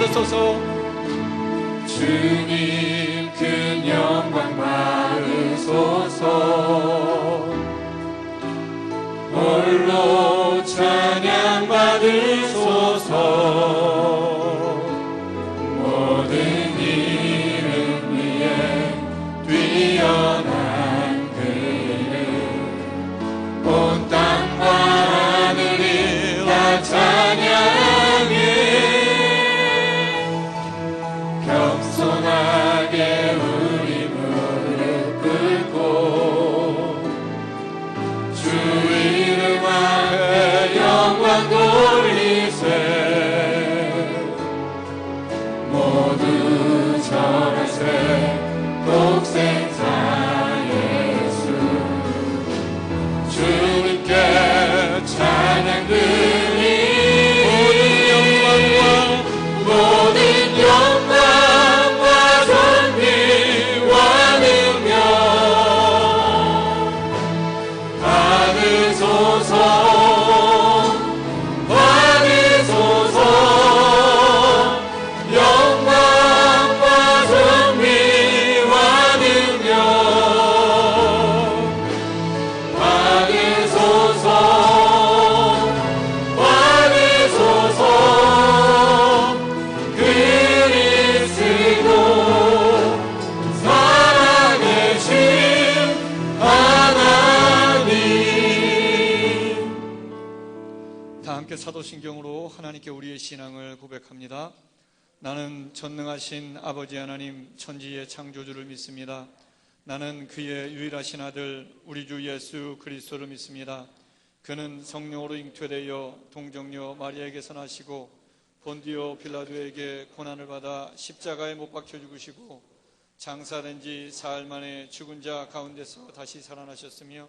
받으소서. 주님 큰 영광 받으소서. 홀로 찬양 받으소서. 모든 이름 위에 뛰어 사도신경으로 하나님께 우리의 신앙을 고백합니다. 나는 전능하신 아버지 하나님 천지의 창조주를 믿습니다. 나는 그의 유일하신 아들 우리 주 예수 그리스도를 믿습니다. 그는 성령으로 잉태되어 동정녀 마리아에게서 나시고 본디오 빌라도에게 고난을 받아 십자가에 못 박혀 죽으시고 장사된 지 사흘 만에 죽은 자 가운데서 다시 살아나셨으며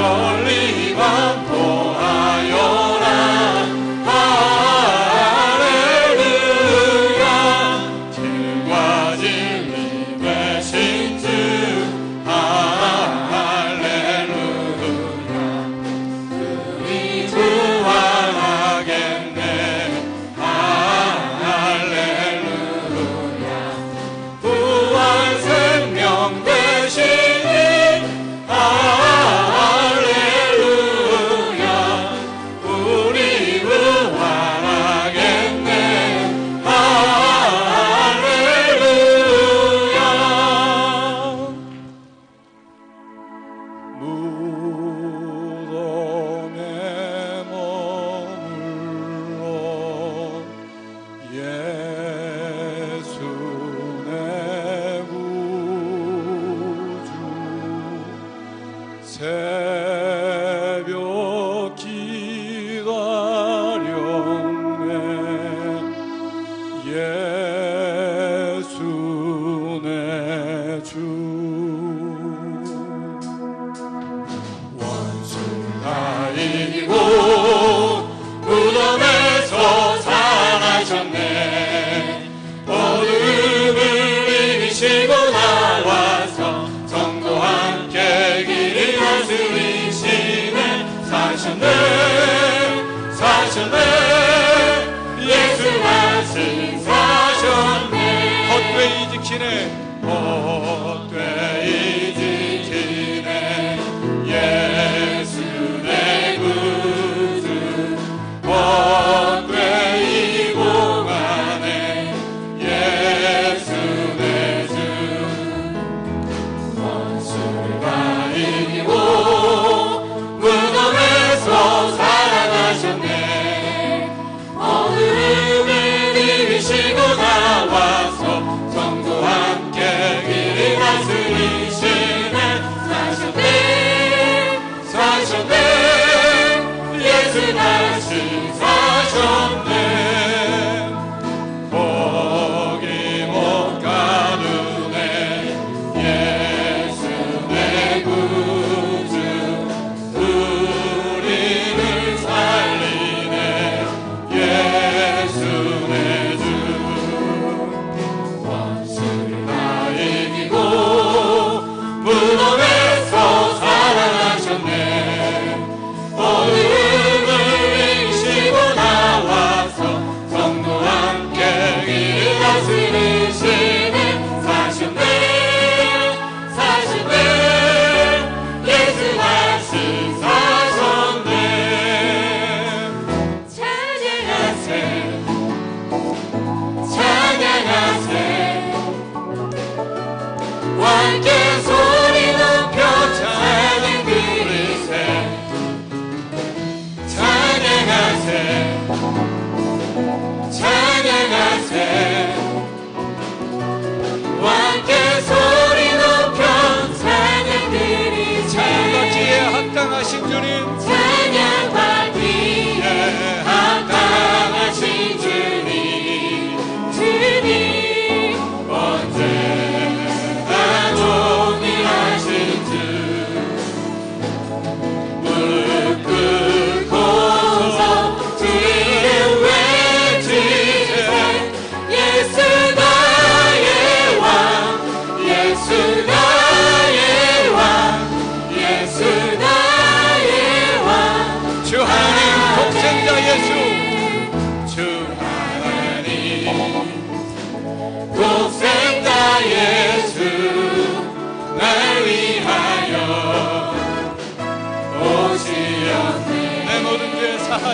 Holy Yeah. 하셨네 예수가 신사셨네. 헛되이 지키네.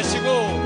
죄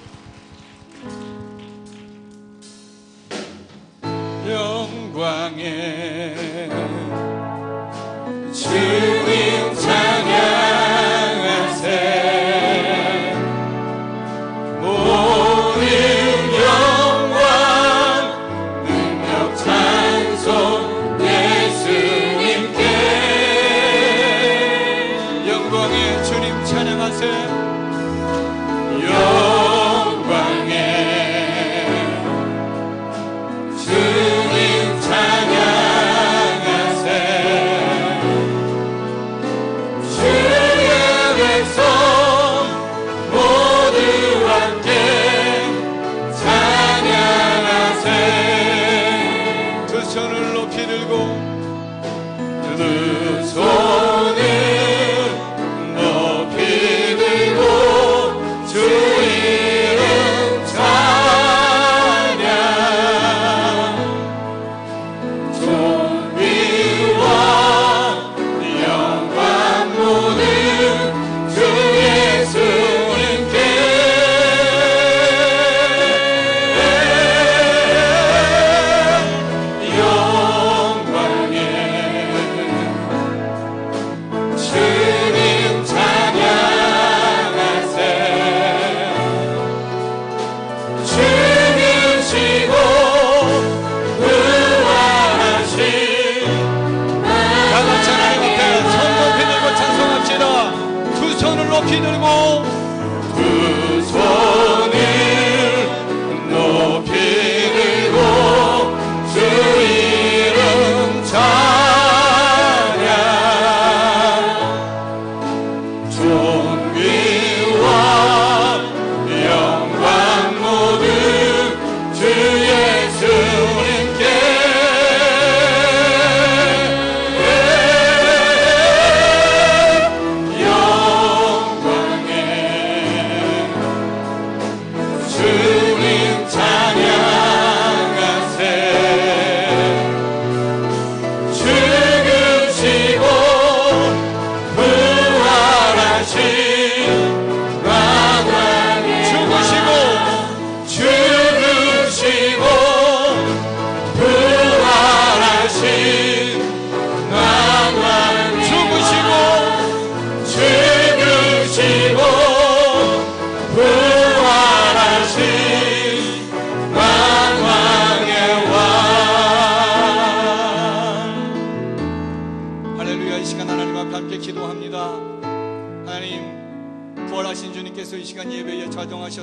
영광에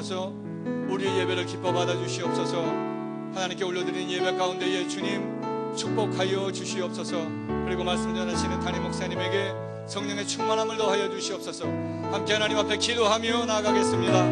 주시옵소서. 우리의 예배를 기뻐 받아 주시옵소서. 하나님께 올려드린 예배 가운데에 예, 주님 축복하여 주시옵소서. 그리고 말씀 전하시는 담임 목사님에게 성령의 충만함을 더하여 주시옵소서. 함께 하나님 앞에 기도하며 나아가겠습니다.